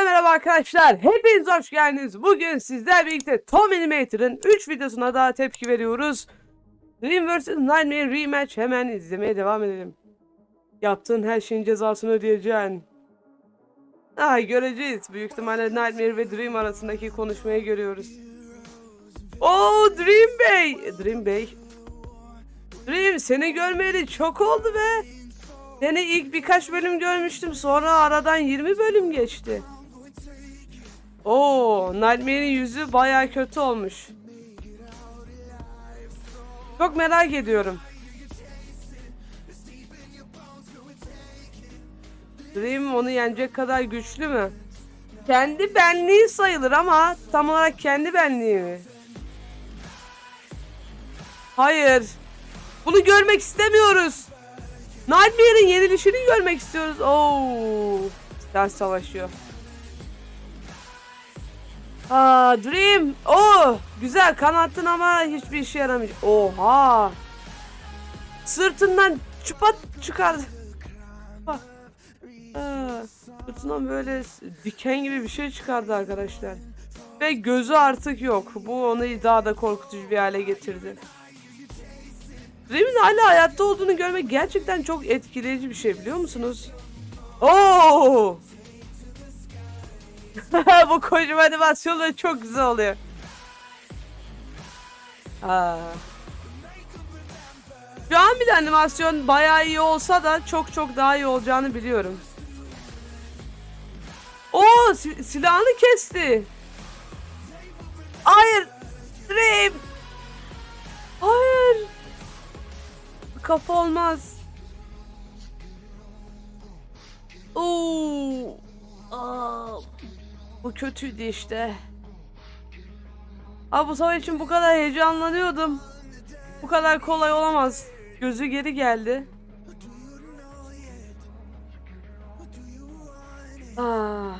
Hepinize merhaba arkadaşlar. Hepiniz hoş geldiniz. Bugün sizlerle birlikte Tom Animator'ın 3 videosuna daha tepki veriyoruz. Dream vs. Nightmare Rematch hemen izlemeye devam edelim. Yaptığın her şeyin cezasını ödeyeceksin. Ay göreceğiz. Büyük ihtimalle Nightmare ve Dream arasındaki konuşmayı görüyoruz. Oo Dream Bey. Dream Bey. Dream seni görmeyeli çok oldu be. Seni ilk birkaç bölüm görmüştüm. Sonra aradan 20 bölüm geçti. Oo, Nightmare'in yüzü baya kötü olmuş. Çok merak ediyorum. Dream onu yenecek kadar güçlü mü? Kendi benliği sayılır ama tam olarak kendi benliği mi? Hayır. Bunu görmek istemiyoruz. Nightmare'in yenilişini görmek istiyoruz. Oo, Ders savaşıyor. Aa, Dream. Oh, güzel kanattın ama hiçbir işe yaramayacak. Oha. Sırtından çupat çıkardı. Bak. Aa, Sırtından böyle diken gibi bir şey çıkardı arkadaşlar. Ve gözü artık yok. Bu onu daha da korkutucu bir hale getirdi. Rem'in hala hayatta olduğunu görmek gerçekten çok etkileyici bir şey biliyor musunuz? Oo! Bu kocaman animasyonları çok güzel oluyor. Aa. Şu an bir de animasyon bayağı iyi olsa da çok çok daha iyi olacağını biliyorum. Oo si- silahını kesti. Hayır. Rem. Hayır. Kafa olmaz. Oo. Aa, bu kötüydü işte. Abi bu savaş için bu kadar heyecanlanıyordum. Bu kadar kolay olamaz. Gözü geri geldi. Ah.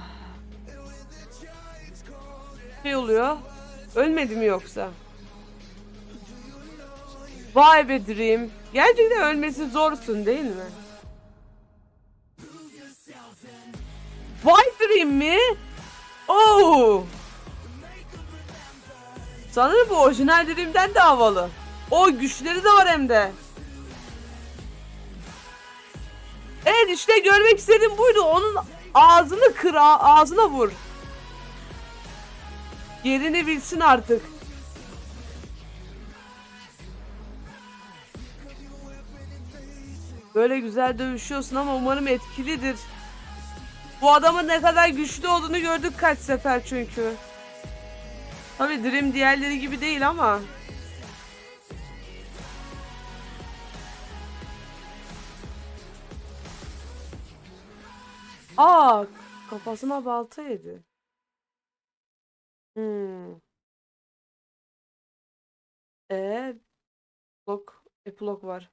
Şey oluyor. Ölmedi mi yoksa? Vay be Dream. Gerçekten ölmesi zorsun değil mi? Vay Dream mi? Oo. Sanırım bu orijinal Dream'den de havalı. O güçleri de var hem de. Evet işte görmek istediğim buydu. Onun ağzını kır, ağzına vur. Yerini bilsin artık. Böyle güzel dövüşüyorsun ama umarım etkilidir. Bu adamın ne kadar güçlü olduğunu gördük kaç sefer çünkü. Tabi Dream diğerleri gibi değil ama. Aa, kafasına balta yedi. Hmm. Ee, blok, epilog var.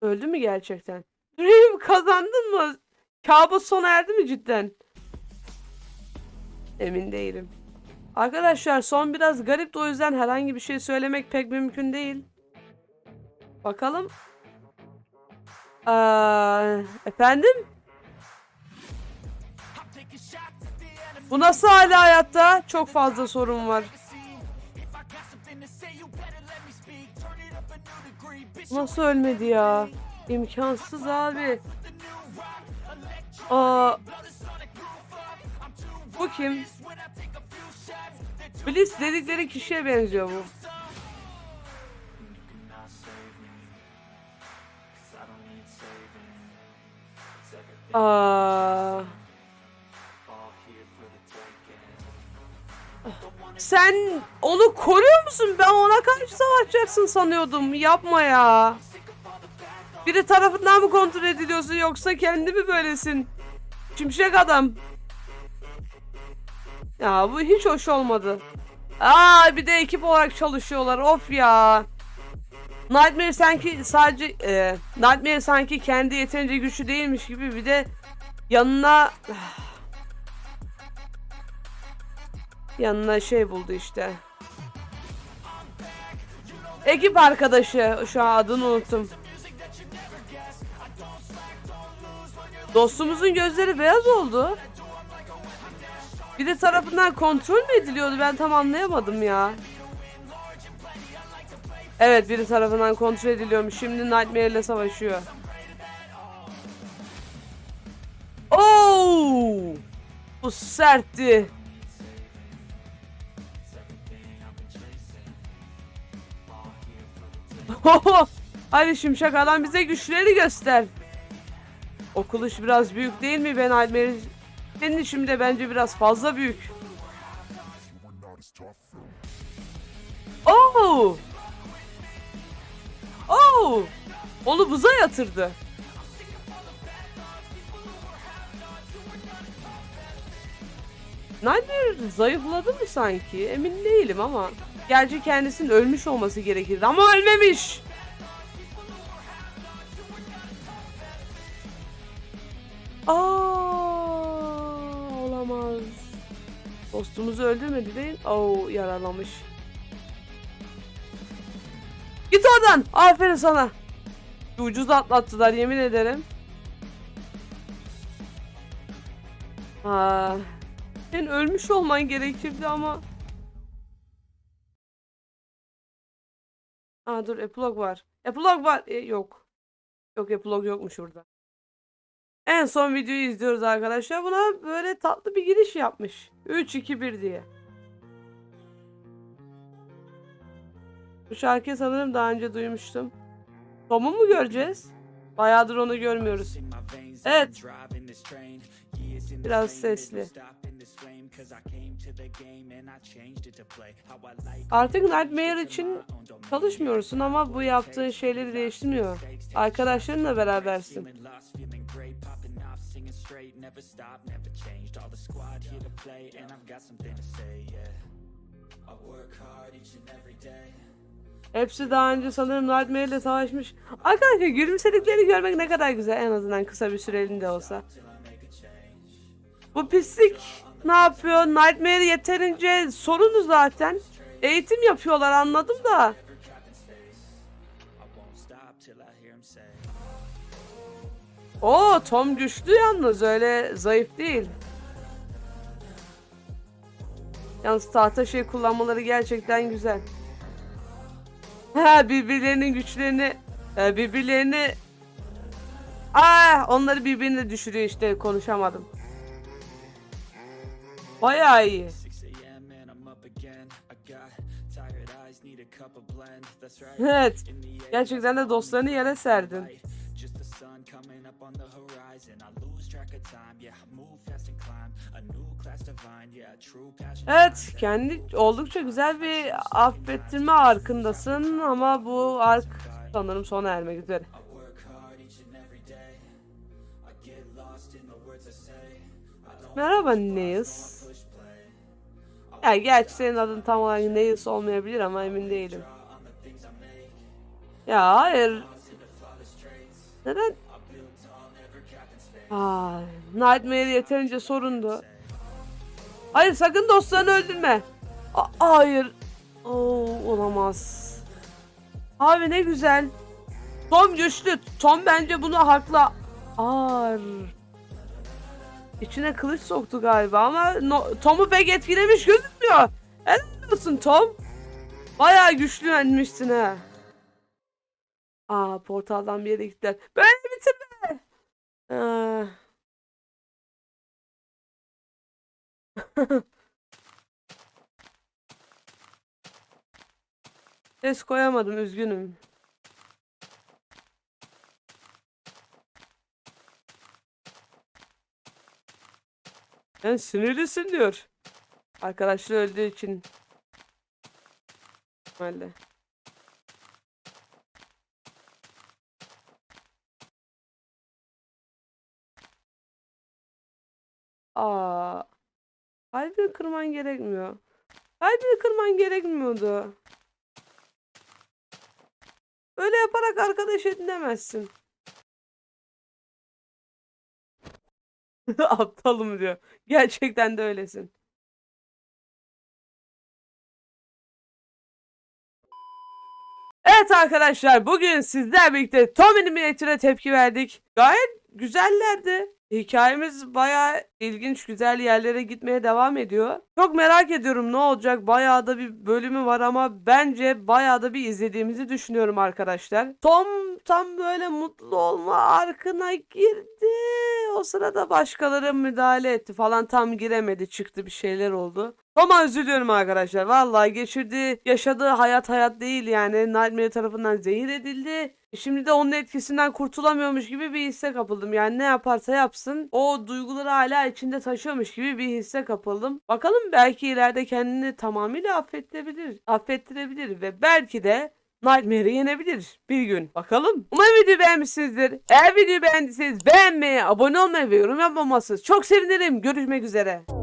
Öldü mü gerçekten? Dream kazandın mı? Kabus sona erdi mi cidden? Emin değilim. Arkadaşlar son biraz garip o yüzden herhangi bir şey söylemek pek mümkün değil. Bakalım. Aa, efendim? Bu nasıl hala hayatta? Çok fazla sorun var. Nasıl ölmedi ya? İmkansız abi. Aa, bu kim? Bliss dedikleri kişiye benziyor bu. Aa. Sen onu koruyor musun? Ben ona karşı savaşacaksın sanıyordum. Yapma ya. Biri tarafından mı kontrol ediliyorsun yoksa kendi mi böylesin? Şimşek adam. Ya bu hiç hoş olmadı. Aa bir de ekip olarak çalışıyorlar. Of ya. Nightmare sanki sadece e, Nightmare sanki kendi yeterince güçlü değilmiş gibi bir de yanına yanına şey buldu işte. Ekip arkadaşı şu an adını unuttum. Dostumuzun gözleri beyaz oldu. Biri tarafından kontrol mü ediliyordu? Ben tam anlayamadım ya. Evet biri tarafından kontrol ediliyormuş. Şimdi Nightmare ile savaşıyor. Oo! Bu sertti. Hadi şimşek adam bize güçleri göster. O kılıç biraz büyük değil mi ben Nightmare? Senin işim de bence biraz fazla büyük. Oo! Oo! Onu buza yatırdı. Nightmare zayıfladı mı sanki? Emin değilim ama. Gerçi kendisinin ölmüş olması gerekirdi ama ölmemiş. Aa, olamaz. Dostumuzu öldürmedi değil. Oo, yaralamış. Git oradan. Aferin sana. Ucuz atlattılar yemin ederim. Aa, sen ölmüş olman gerekirdi ama. Aa dur epilog var. Epilog var. E, yok. Yok epilog yokmuş burada. En son videoyu izliyoruz arkadaşlar. Buna böyle tatlı bir giriş yapmış. 3 2 1 diye. Bu şarkıyı sanırım daha önce duymuştum. Tom'u mu göreceğiz? Bayağıdır onu görmüyoruz. Evet. Biraz sesli. Artık Nightmare için çalışmıyorsun ama bu yaptığın şeyleri değiştirmiyor. Arkadaşlarınla berabersin. Hepsi daha önce sanırım Nightmare ile savaşmış. Arkadaşlar gülümsediklerini görmek ne kadar güzel en azından kısa bir süreliğinde olsa. Bu pislik ne yapıyor? Nightmare yeterince sorunu zaten. Eğitim yapıyorlar anladım da. Oo Tom güçlü yalnız öyle zayıf değil. Yalnız tahta şey kullanmaları gerçekten güzel. Ha birbirlerinin güçlerini e, birbirlerini Aa onları birbirine düşürüyor işte konuşamadım. Bayağı iyi. Evet. Gerçekten de dostlarını yere serdin. Evet, kendi oldukça güzel bir affettirme arkındasın ama bu ark sanırım sona ermek üzere. Merhaba Niles. Ya gerçi senin adın tam olarak Niles olmayabilir ama emin değilim. Ya hayır. Neden? Aa, Nightmare yeterince sorundu. Hayır sakın dostlarını öldürme. A- hayır. Oo, olamaz. Abi ne güzel. Tom güçlü. Tom bence buna haklı. Ağır. İçine kılıç soktu galiba ama no- Tom'u pek etkilemiş gözükmüyor. Helal olsun Tom. Bayağı güçlülenmişsin ha. Aa portaldan bir yere gittiler. Böyle bitirme. Aa. Ses koyamadım üzgünüm. Sen sinirlisin diyor. Arkadaşlar öldüğü için. Herhalde. Aa. Kalbini kırman gerekmiyor. Kalbini kırman gerekmiyordu. Öyle yaparak arkadaş edinemezsin. Aptalım diyor. Gerçekten de öylesin. Evet arkadaşlar bugün sizler birlikte Tom Animator'a tepki verdik. Gayet güzellerdi. Hikayemiz bayağı ilginç, güzel yerlere gitmeye devam ediyor. Çok merak ediyorum ne olacak. Bayağı da bir bölümü var ama bence bayağı da bir izlediğimizi düşünüyorum arkadaşlar. Tom tam böyle mutlu olma arkına girdi. O sırada başkaları müdahale etti falan tam giremedi çıktı bir şeyler oldu. Ama üzülüyorum arkadaşlar. Vallahi geçirdiği, yaşadığı hayat hayat değil yani. Nightmare tarafından zehir edildi. Şimdi de onun etkisinden kurtulamıyormuş gibi bir hisse kapıldım. Yani ne yaparsa yapsın o duyguları hala içinde taşıyormuş gibi bir hisse kapıldım. Bakalım belki ileride kendini tamamıyla affettirebilir, affettirebilir ve belki de Nightmare'i yenebilir bir gün. Bakalım. Umarım videoyu beğenmişsinizdir. Eğer videoyu beğendiyseniz beğenmeyi, abone olmayı ve yorum yapmaması çok sevinirim. Görüşmek üzere.